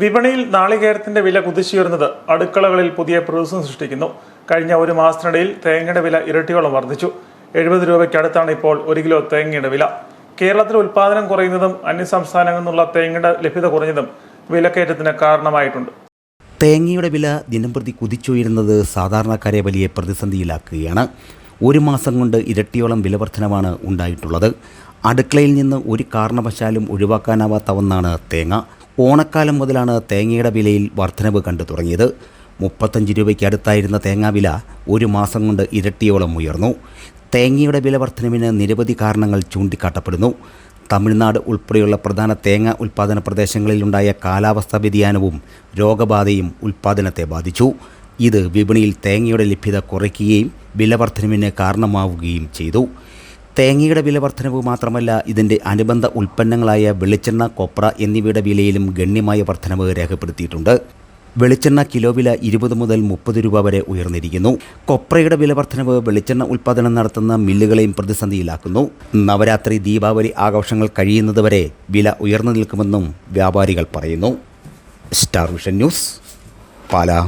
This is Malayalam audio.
വിപണിയിൽ നാളികേരത്തിന്റെ വില കുതിച്ചുയരുന്നത് അടുക്കളകളിൽ പുതിയ പ്രതിസന്ധി സൃഷ്ടിക്കുന്നു. കഴിഞ്ഞ ഒരു മാസത്തിനിടയിൽ തേങ്ങയുടെ വില ഇരട്ടിയോളം വർദ്ധിച്ചു. എഴുപത് രൂപയ്ക്കടുത്താണ് ഇപ്പോൾ ഒരു കിലോ തേങ്ങയുടെ വില. കേരളത്തിൽ ഉൽപാദനം കുറയുന്നതും അന്യസംസ്ഥാനങ്ങളിൽ നിന്നുള്ള തേങ്ങയുടെ ലഭ്യത കുറഞ്ഞതും വിലക്കയറ്റത്തിന് കാരണമായിട്ടുണ്ട്. തേങ്ങയുടെ വില ദിനംപ്രതി കുതിച്ചുയരുന്നത് സാധാരണക്കാരെ വലിയ പ്രതിസന്ധിയിലാക്കുകയാണ്. ഒരു മാസം കൊണ്ട് ഇരട്ടിയോളം വിലവർധനമാണ് ഉണ്ടായിട്ടുള്ളത്. അടുക്കളയിൽ നിന്ന് ഒരു കാരണവശാലും ഒഴിവാക്കാനാവാത്ത ഒന്നാണ് തേങ്ങ. ഓണക്കാലം മുതലാണ് തേങ്ങയുടെ വിലയിൽ വർധനവ് കണ്ടു തുടങ്ങിയത്. മുപ്പത്തഞ്ച് രൂപയ്ക്ക് അടുത്തായിരുന്ന തേങ്ങാ വില ഒരു മാസം കൊണ്ട് ഇരട്ടിയോളം ഉയർന്നു. തേങ്ങയുടെ വില വർധനവിന് നിരവധി കാരണങ്ങൾ ചൂണ്ടിക്കാട്ടപ്പെടുന്നു. തമിഴ്നാട് ഉൾപ്പെടെയുള്ള പ്രധാന തേങ്ങ ഉൽപ്പാദന പ്രദേശങ്ങളിലുണ്ടായ കാലാവസ്ഥാ വ്യതിയാനവും രോഗബാധയും ഉൽപ്പാദനത്തെ ബാധിച്ചു. ഇത് വിപണിയിൽ തേങ്ങയുടെ ലഭ്യത കുറയ്ക്കുകയും വില വർധനവിന് കാരണമാവുകയും ചെയ്തു. തേങ്ങയുടെ വില വർധനവ് മാത്രമല്ല ഇതിന്റെ അനുബന്ധ ഉൽപ്പന്നങ്ങളായ വെളിച്ചെണ്ണ കൊപ്ര എന്നിവയുടെ വിലയിലും ഗണ്യമായ വർധനവ് രേഖപ്പെടുത്തിയിട്ടുണ്ട്. വെളിച്ചെണ്ണ കിലോ വില ഇരുപത് മുതൽ മുപ്പത് രൂപ വരെ ഉയർന്നിരിക്കുന്നു. കൊപ്രയുടെ വില വർധനവ് വെളിച്ചെണ്ണ ഉൽപ്പാദനം നടത്തുന്ന മില്ലുകളെയും പ്രതിസന്ധിയിലാക്കുന്നു. നവരാത്രി ദീപാവലി ആഘോഷങ്ങൾ കഴിയുന്നതുവരെ വില ഉയർന്നു നിൽക്കുമെന്നും വ്യാപാരികൾ പറയുന്നു. Star Vision News Pala.